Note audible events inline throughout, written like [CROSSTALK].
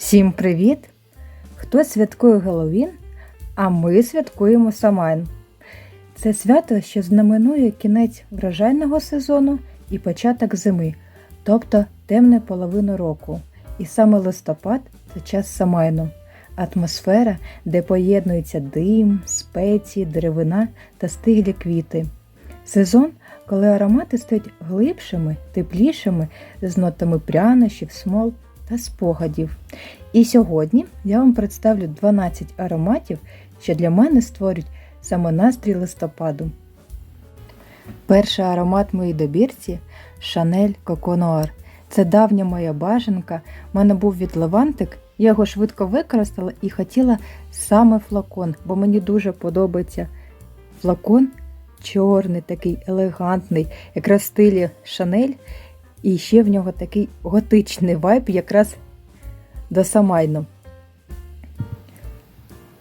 Всім привіт! Хто святкує Геловін, а ми святкуємо Самайн. Це свято, що знаменує кінець врожайного сезону і початок зими, тобто темну половину року. І саме листопад це час Самайну, атмосфера, де поєднуються дим, спеції, деревина та стиглі квіти. Сезон, коли аромати стають глибшими, теплішими, з нотами прянощів, смол та спогадів. І сьогодні я вам представлю 12 ароматів, що для мене створюють саме настрій листопаду. Перший аромат моїй добірці Шанель Коконуар. Це давня моя бажанка. У мене був від лавантик, я його швидко використала і хотіла саме флакон, бо мені дуже подобається флакон чорний, такий елегантний, якраз в стилі Шанель. І ще в нього такий готичний вайб, якраз до Самайну.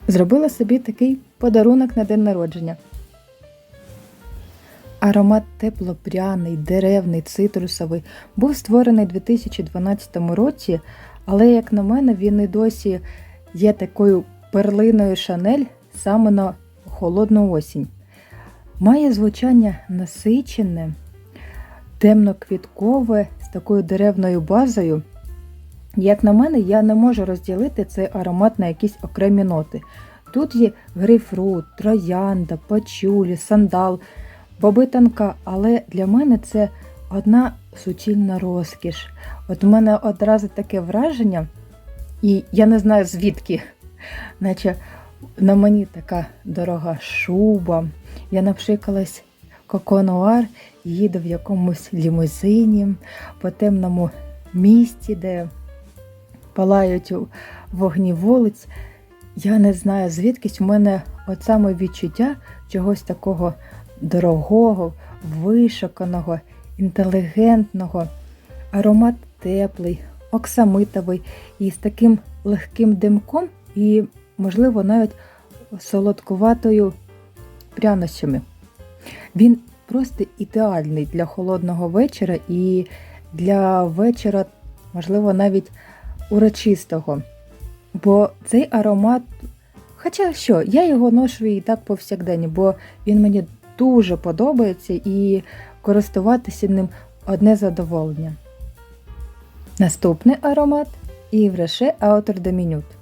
Зробила собі такий подарунок на день народження. Аромат теплопряний, деревний, цитрусовий був створений у 2012 році, але, як на мене, він і досі є такою перлиною Шанель саме на холодну осінь. Має звучання насичене, темно-квіткове з такою деревною базою. Як на мене, я не можу розділити цей аромат на якісь окремі ноти. Тут є грейпфрут, троянда, пачулі, сандал, боби танка, але для мене це одна суцільна розкіш. От у мене одразу таке враження, і я не знаю звідки, наче на мені така дорога шуба. Я напшикалась коконуар, їду в якомусь лімузині по темному місті, де палають вогні вулиць. Я не знаю, звідкись у мене от саме відчуття чогось такого дорогого, вишуканого, інтелігентного, аромат теплий, оксамитовий і з таким легким димком, і, можливо, навіть солодкуватою прянощами. Він просто ідеальний для холодного вечора і для вечора, можливо, навіть урочистого. Бо цей аромат, хоча що, я його ношу і так повсякдень, бо він мені дуже подобається і користуватися ним одне задоволення. Наступний аромат Івреше de Minute.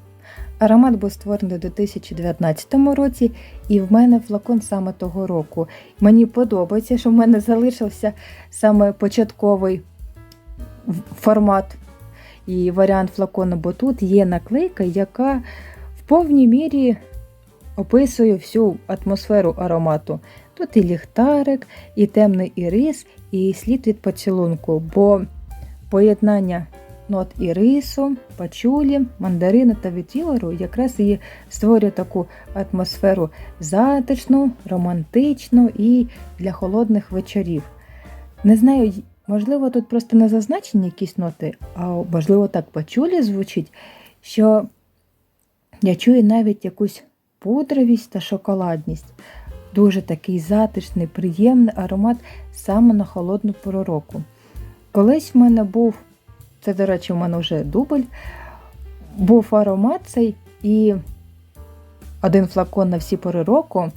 Аромат був створений у 2019 році, і в мене флакон саме того року. Мені подобається, що в мене залишився саме початковий формат і варіант флакону, бо тут є наклейка, яка в повній мірі описує всю атмосферу аромату. Тут і ліхтарик, і темний ірис, і слід від поцілунку, бо поєднання нот ірису, пачулі, мандарину та вітілеру якраз і створює таку атмосферу затишну, романтичну і для холодних вечорів. Не знаю, можливо, тут просто не зазначені якісь ноти, а можливо так пачулі звучить, що я чую навіть якусь пудровість та шоколадність. Дуже такий затишний, приємний аромат саме на холодну пору року. Колись в мене був це, до речі, у мене вже дубль. Був аромат цей і один флакон на всі пори року.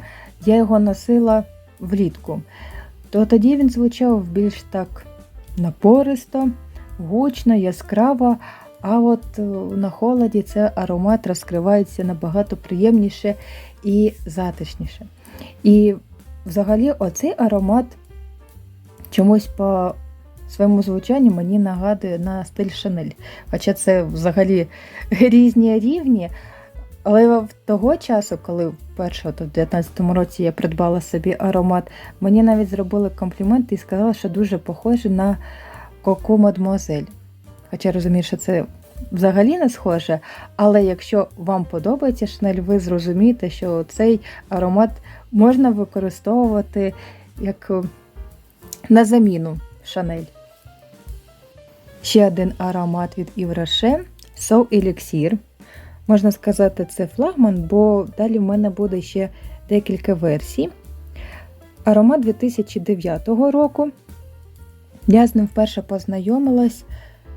Я його носила влітку. То тоді він звучав більш так напористо, гучно, яскраво. А от на холоді цей аромат розкривається набагато приємніше і затишніше. І взагалі оцей аромат чомусь по своєму звучанню мені нагадує на стиль Шанель. Хоча це взагалі різні рівні. Але в того часу, коли вперше, в 2019 році я придбала собі аромат, мені навіть зробили комплімент і сказали, що дуже похоже на Коко Мадмуазель. Хоча розумію, що це взагалі не схоже. Але якщо вам подобається Шанель, ви зрозумієте, що цей аромат можна використовувати як на заміну Шанель. Ще один аромат від Івраше So Elixir. Можна сказати, це флагман, бо далі в мене буде ще декілька версій. Аромат 2009 року. Я з ним вперше познайомилась,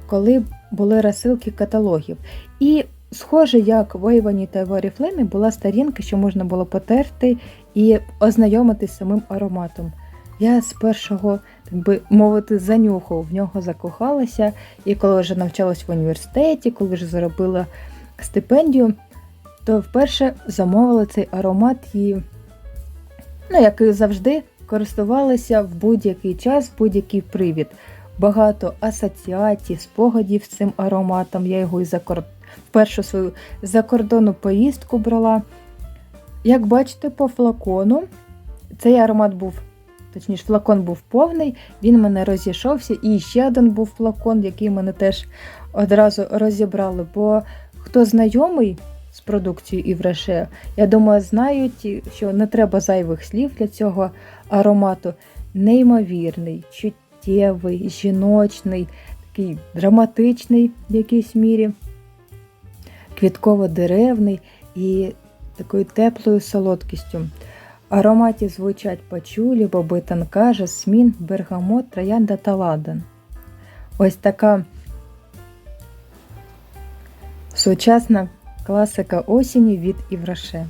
коли були розсилки каталогів. І схоже, як в Avon та Oriflame була сторінка, що можна було потерти і ознайомитись з самим ароматом. Я з першого, так би мовити, занюху в нього закохалася. І коли вже навчалась в університеті, коли вже заробила стипендію, то вперше замовила цей аромат і, ну, як і завжди, користувалася в будь-який час, в будь-який привід. Багато асоціацій, спогадів з цим ароматом. Я його і за кор... першу свою закордонну поїздку брала. Як бачите, по флакону цей аромат був, точніше, флакон був повний, він мене розійшовся, і ще один був флакон, який мене теж одразу розібрали. Бо хто знайомий з продукцією Івреше, я думаю, знають, що не треба зайвих слів для цього аромату. Неймовірний, чуттєвий, жіночний, такий драматичний в якійсь мірі, квітково-деревний і такою теплою солодкістю. Ароматі звучать пачулі, боби танка, жасмін, бергамот, троянда та ладан. Ось така сучасна класика осені від Івраше.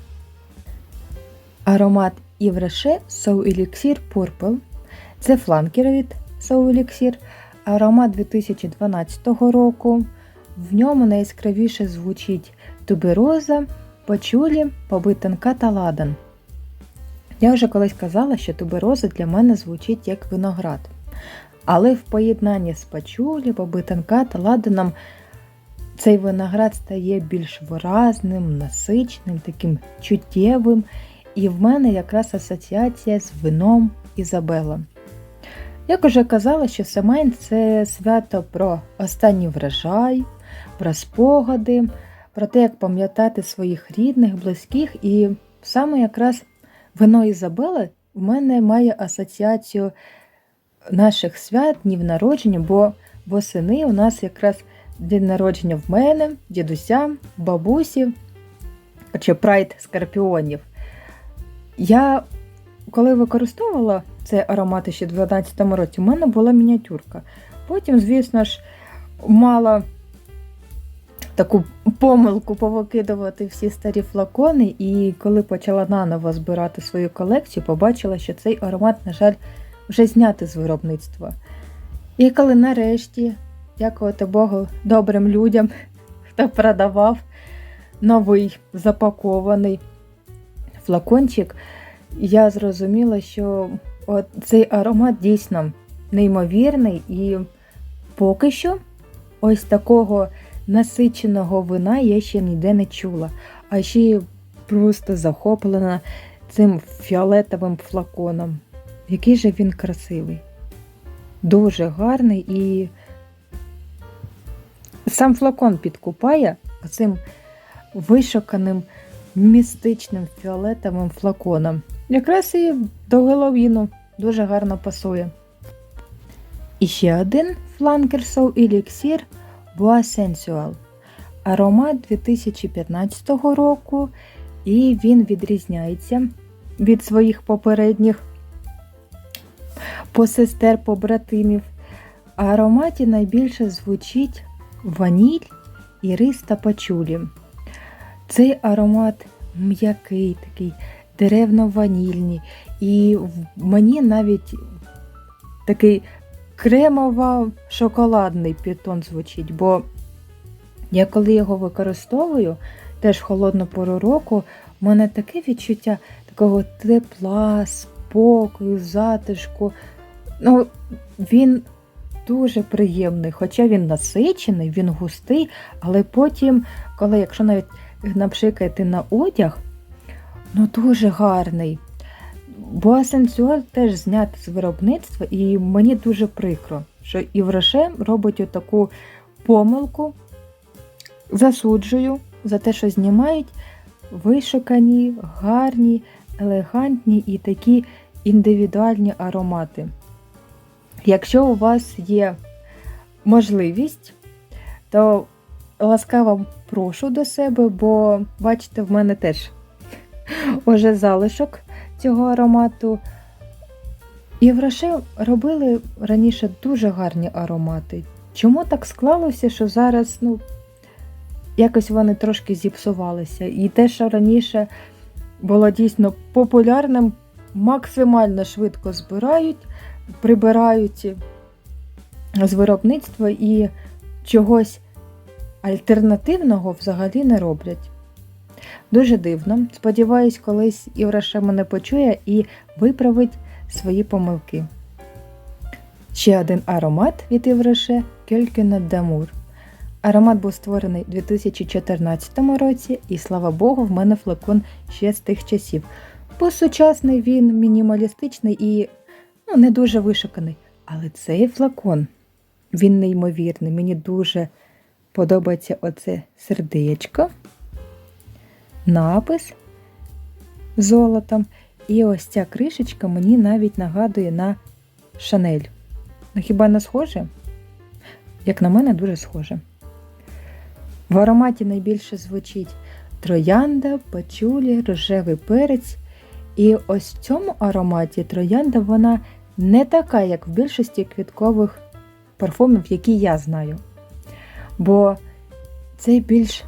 Аромат Івраше Elixir Purple. Це фланкер від Elixir. Аромат 2012 року. В ньому найяскравіше звучить тубероза, пачулі, побитанка та ладан. Я вже колись казала, що тубероза для мене звучить як виноград. Але в поєднанні з пачулі, побитанка та ладаном цей виноград стає більш виразним, насичним, таким чуттєвим. І в мене якраз асоціація з вином Ізабела. Як уже казала, що Семайн це свято про останній врожай, про спогади, про те, як пам'ятати своїх рідних, близьких. І саме якраз вино Ізабели в мене має асоціацію наших свят, днів народження, бо восени у нас якраз день народження в мене, дідуся, бабусі чи прайд скорпіонів. Я коли використовувала цей аромат ще в 2012 році, у мене була мініатюрка. Потім, звісно ж, мала таку помилку повикидувати всі старі флакони, і коли почала наново збирати свою колекцію, побачила, що цей аромат, на жаль, вже знятий з виробництва. І коли нарешті, дякувати Богу, добрим людям, [LAUGHS] хто продавав новий запакований флакончик, я зрозуміла, що от цей аромат дійсно неймовірний, і поки що ось такого насиченого вина я ще ніде не чула. А ще просто захоплена цим фіолетовим флаконом. Який же він красивий. Дуже гарний і сам флакон підкупає оцим вишуканим містичним фіолетовим флаконом. Якраз і до Геловіну дуже гарно пасує. І ще один фланкер Soul Elixir Boa Sensual. Аромат 2015 року, і він відрізняється від своїх попередніх посестер побратимів. Ароматі найбільше звучить ваніль, ірис та пачулі. Цей аромат м'який, такий деревно-ванільний. І мені навіть такий кремово-шоколадний підтон звучить, бо я коли його використовую, теж в холодну пору року, в мене таке відчуття такого тепла, спокою, затишку. Ну, Він дуже приємний, хоча він насичений, він густий, але потім, коли, якщо навіть напшикаєте на одяг, ну дуже гарний. Бо асенсуаль теж знятий з виробництва, і мені дуже прикро, що Івреше робить отаку помилку, засуджую за те, що знімають вишукані, гарні, елегантні і такі індивідуальні аромати. Якщо у вас є можливість, то ласкаво прошу до себе, бо, бачите, в мене теж [LAUGHS] уже залишок цього аромату. І в робили раніше дуже гарні аромати. чому так склалося, що зараз, ну, якось вони трошки зіпсувалися. І те, що раніше було дійсно популярним, максимально швидко збирають, прибирають з виробництва і чогось альтернативного взагалі не роблять. Дуже дивно. Сподіваюсь, колись Івраша мене почує і виправить свої помилки. Ще один аромат від Івраше Кюлькіна Дамур. Аромат був створений у 2014 році, і слава Богу, в мене флакон ще з тих часів. Бо сучасний він мінімалістичний і ну, не дуже вишуканий. Але цей флакон, він неймовірний. Мені дуже подобається оце сердечко, напис золотом. І ось ця кришечка мені навіть нагадує на Шанель. Ну хіба не схоже? Як на мене, дуже схоже. В ароматі найбільше звучить троянда, пачулі, рожевий перець. І ось в цьому ароматі троянда вона не така, як в більшості квіткових парфумів, які я знаю. Бо цей більш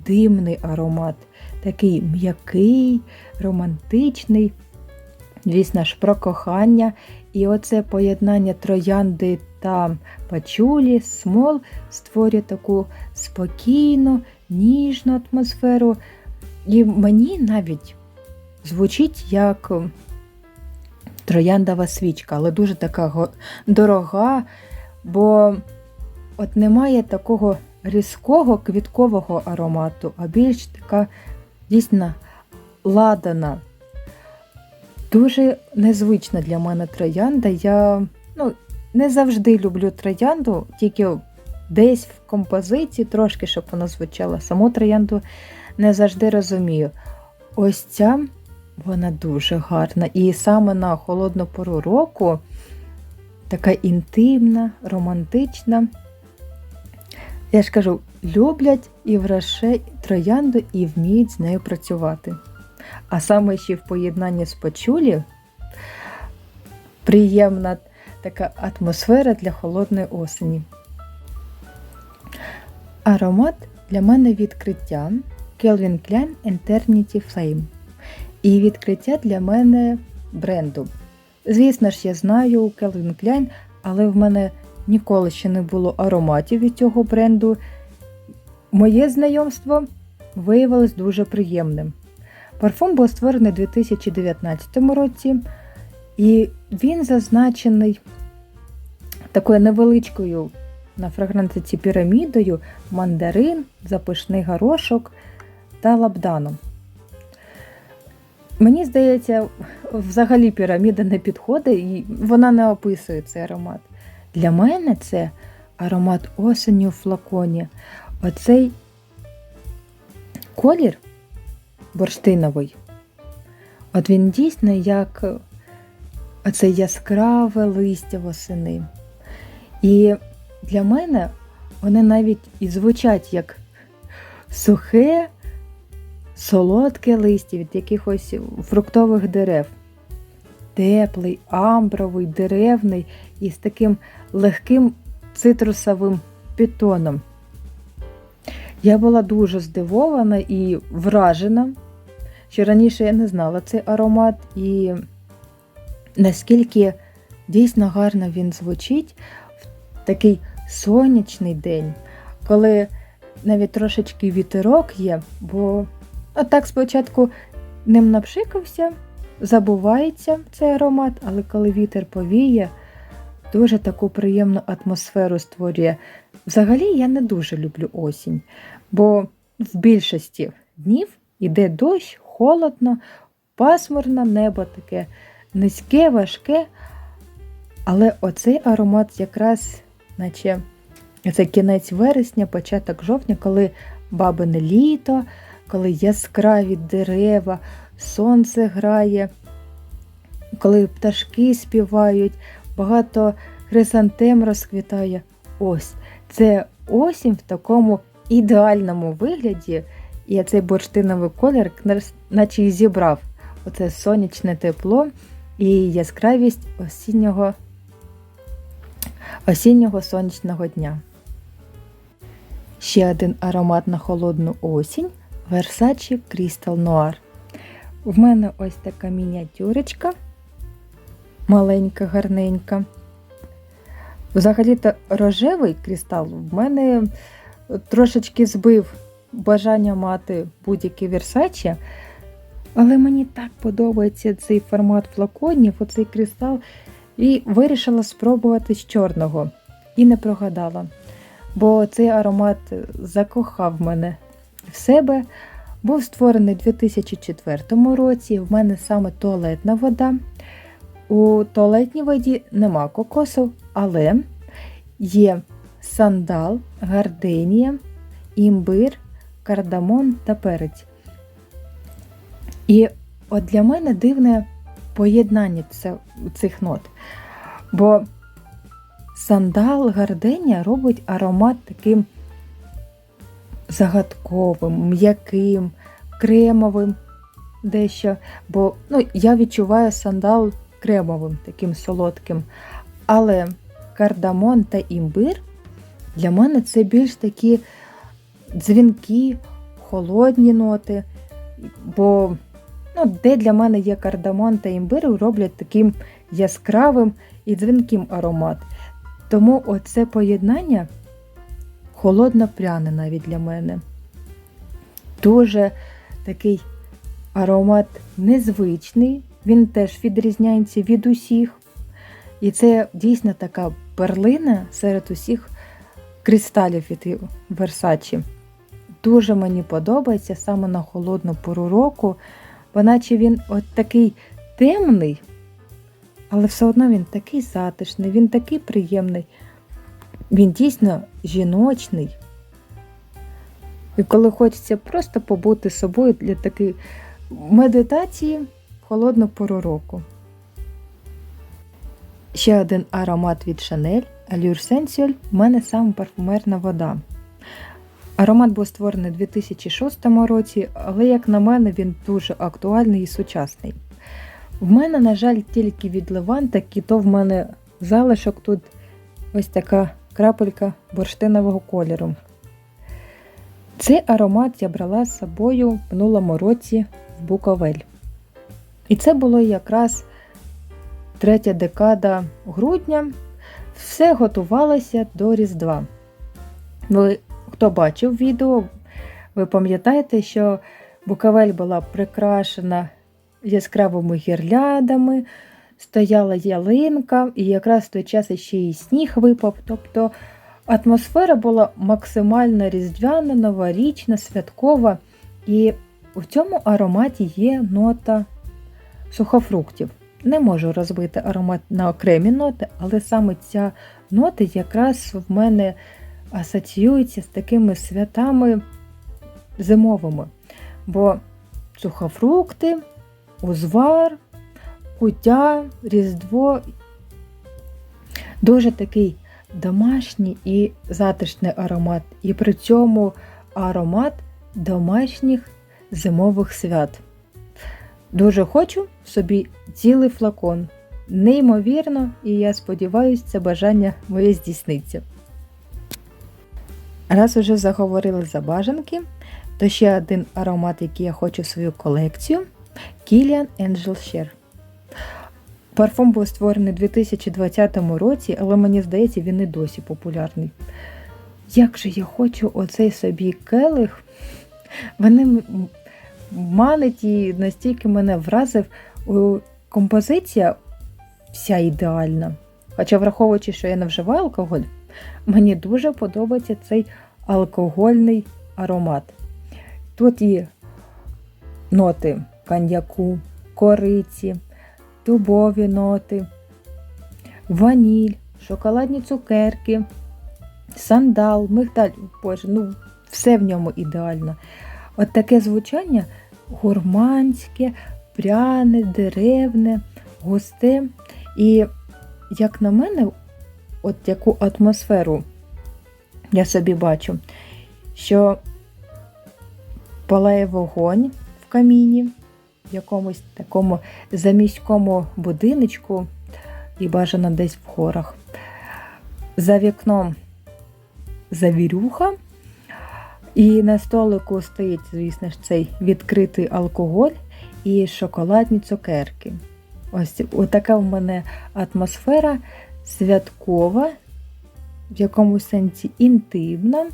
квітково-димний аромат, такий м'який, романтичний, звісно ж, про кохання. І оце поєднання троянди та пачулі, смол створює таку спокійну, ніжну атмосферу. І мені навіть звучить як трояндова свічка, але дуже така дорога, бо от немає такого різкого квіткового аромату, а більш така дійсно ладана. Дуже незвична для мене троянда. Я ну, не завжди люблю троянду, тільки десь в композиції, трошки, щоб вона звучала. Саму троянду не завжди розумію. Ось ця вона дуже гарна. І саме на холодну пору року така інтимна, романтична. Я ж кажу, люблять і враше троянду і вміють з нею працювати. А саме ще в поєднанні з пачулі приємна така атмосфера для холодної осені. Аромат для мене відкриття Calvin Klein Eternity Flame. І відкриття для мене бренду. Звісно ж, я знаю Calvin Klein, але в мене ніколи ще не було ароматів від цього бренду. Моє знайомство виявилось дуже приємним. Парфум був створений у 2019 році, і він зазначений такою невеличкою на фрагрантиці пірамідою, мандарин, запашний горошок та лабданом. Мені здається, взагалі піраміда не підходить і вона не описує цей аромат. Для мене це аромат осені у флаконі. Оцей колір бурштиновий. От він дійсно як оце яскраве листя восени. І для мене вони навіть і звучать як сухе, солодке листя від якихось фруктових дерев. Теплий, амбровий, деревний і з таким легким цитрусовим підтоном. Я була дуже здивована і вражена, що раніше я не знала цей аромат, і наскільки дійсно гарно він звучить в такий сонячний день, коли навіть трошечки вітерок є, бо так спочатку ним напшикався, забувається цей аромат, але коли вітер повіє, дуже таку приємну атмосферу створює. Взагалі я не дуже люблю осінь, бо в більшості днів іде дощ, холодно, пасмурне небо таке низьке, важке. Але оцей аромат якраз, наче це кінець вересня, початок жовтня, коли бабине літо, коли яскраві дерева, сонце грає, коли пташки співають, багато хризантем розквітає. Ось це осінь в такому ідеальному вигляді, і цей бурштиновий колір, наче і зібрав оце сонячне тепло і яскравість осіннього осіннього сонячного дня. Ще один аромат на холодну осінь Versace Crystal Noir. В мене ось така мініатюрочка, маленька, гарненька. Взагалі-то рожевий кристал в мене трошечки збив бажання мати будь-які Versace, але мені так подобається цей формат флаконів, оцей кристал, і вирішила спробувати з чорного. І не прогадала. Бо цей аромат закохав мене в себе. Був створений у 2004 році. В мене саме туалетна вода. У туалетній воді нема кокосу, але є сандал, гарденія, імбир, кардамон та перець. І от для мене дивне поєднання цих нот. Бо сандал гарденія робить аромат таким загадковим, м'яким, кремовим дещо. Бо ну, я відчуваю сандал кремовим, таким солодким. Але кардамон та імбир для мене це більш такі дзвінки, холодні ноти. Бо ну, де для мене є кардамон та імбир, роблять таким яскравим і дзвінким аромат. Тому оце поєднання холодно пряне навіть для мене. Дуже такий аромат незвичний, він теж відрізняється від усіх. І це дійсно така перлина серед усіх кристалів від Versace. Дуже мені подобається саме на холодну пору року, бо наче він от такий темний, але все одно він такий затишний, він такий приємний. Він дійсно жіночний. І коли хочеться просто побути собою для такої медитації в холодну пору року. Ще один аромат від Chanel Allure Sensual в мене саме парфумерна вода. Аромат був створений у 2006 році, але, як на мене, він дуже актуальний і сучасний. В мене, на жаль, тільки від Леванта, і то в мене залишок тут ось така крапелька бурштинового кольору. Цей аромат я брала з собою в минулому році в Буковель. І це було якраз третя декада грудня. Все готувалося до Різдва. Ви, хто бачив відео, ви пам'ятаєте, що Буковель була прикрашена яскравими гірляндами, стояла ялинка, і якраз в той час ще і сніг випав. Тобто атмосфера була максимально різдвяна, новорічна, святкова. І у цьому ароматі є нота сухофруктів. Не можу розбити аромат на окремі ноти, але саме ця нота якраз в мене асоціюється з такими святами зимовими. Бо сухофрукти, узвар, куття, різдво дуже такий домашній і затишний аромат. І при цьому аромат домашніх зимових свят. Дуже хочу собі цілий флакон. Неймовірно, і я сподіваюся, це бажання моє здійсниться. Раз уже заговорили за бажанки, то ще один аромат, який я хочу в свою колекцію Kilian Angel Share. Парфум був створений у 2020 році, але мені здається, він і досі популярний. Як же я хочу оцей собі келих, вони манить і настільки мене вразив композиція вся ідеальна. Хоча, враховуючи, що я не вживаю алкоголь, мені дуже подобається цей алкогольний аромат. Тут є ноти коньяку, кориці, дубові ноти, ваніль, шоколадні цукерки, сандал, мигдаль, боже, ну все в ньому ідеально. От таке звучання гурманське, пряне, деревне, густе. І, як на мене, от яку атмосферу я собі бачу, що палає вогонь в каміні, в якомусь такому заміському будиночку і бажано десь в горах. За вікном завірюха. І на столику стоїть, звісно ж, цей відкритий алкоголь і шоколадні цукерки. Ось така в мене атмосфера святкова, в якомусь сенсі інтимна.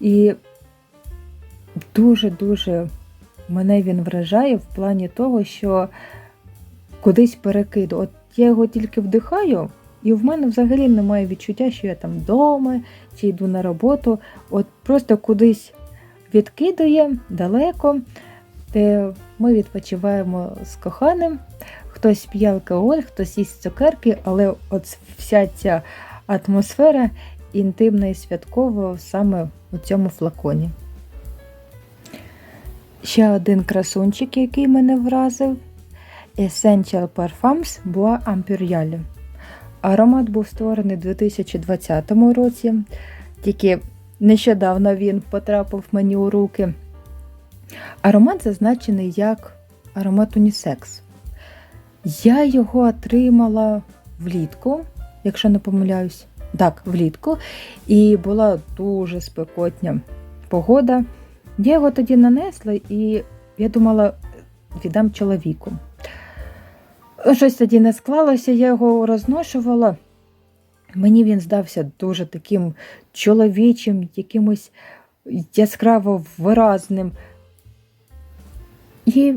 І дуже-дуже мене він вражає в плані того, що кудись перекиду. От я його тільки вдихаю, і в мене взагалі немає відчуття, що я там вдома чи йду на роботу. От просто кудись відкидує далеко, де ми відпочиваємо з коханим. Хтось п'є алкоголь, хтось їсть цукерки, але от вся ця атмосфера інтимна і святкова саме у цьому флаконі. Ще один красунчик, який мене вразив Essential Parfums Bois Imperiale. Аромат був створений у 2020 році, тільки нещодавно він потрапив мені у руки. Аромат зазначений як аромат унісекс. Я його отримала влітку, якщо не помиляюсь, так, влітку, і була дуже спекотня погода. Я його тоді нанесла і я думала, віддам чоловіку. Щось тоді не склалося, я його розношувала. Мені він здався дуже таким чоловічим, якимось яскраво виразним. І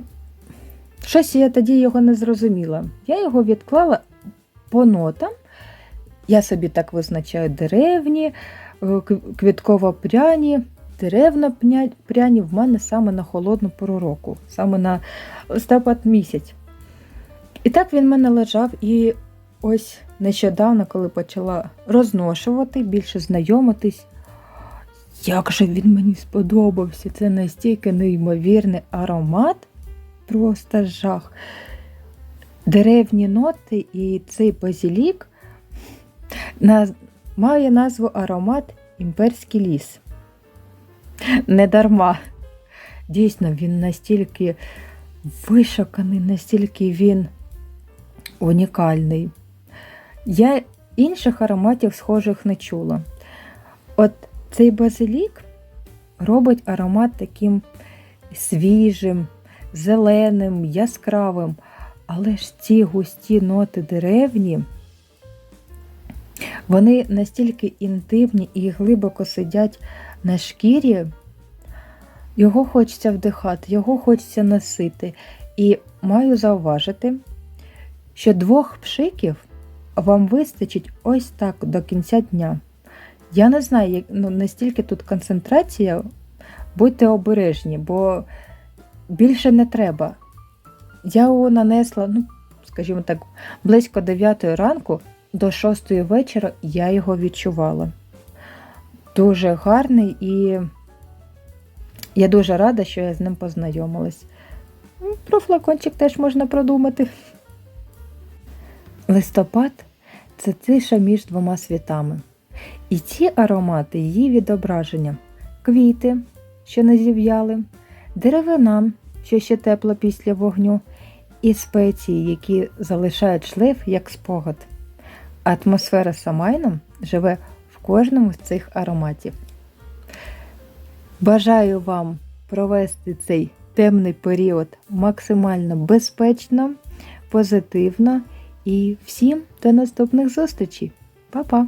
щось я тоді його не зрозуміла. Я його відклала по нотам. Я собі так визначаю деревні, квітково пряні, деревна пряні в мене саме на холодну пору року, саме на листопад місяць. І так він в мене лежав, і ось нещодавно, коли почала розношувати, більше знайомитись, як же він мені сподобався. Це настільки неймовірний аромат, просто жах. Деревні ноти і цей базілік має назву аромат Імперський ліс. Не дарма. Дійсно, він настільки вишуканий, настільки він унікальний. Я інших ароматів схожих не чула. От цей базилік робить аромат таким свіжим, зеленим, яскравим, але ж ці густі ноти деревні, вони настільки інтимні і глибоко сидять на шкірі, його хочеться вдихати, його хочеться носити. І маю зауважити, що двох пшиків вам вистачить ось так до кінця дня. Я не знаю, ну, настільки тут концентрація, будьте обережні, бо більше не треба. Я його нанесла, ну, скажімо так, близько 9 ранку до 6 вечора я його відчувала. Дуже гарний і я дуже рада, що я з ним познайомилась. Про флакончик теж можна продумати. Листопад це тиша між двома світами. І ці аромати її відображення, квіти, що не зів'яли, деревина, що ще тепла після вогню, і спеції, які залишають шлейф як спогад. Атмосфера Самайном живе кожному з цих ароматів. Бажаю вам провести цей темний період максимально безпечно, позитивно і всім до наступних зустрічей. Па-па!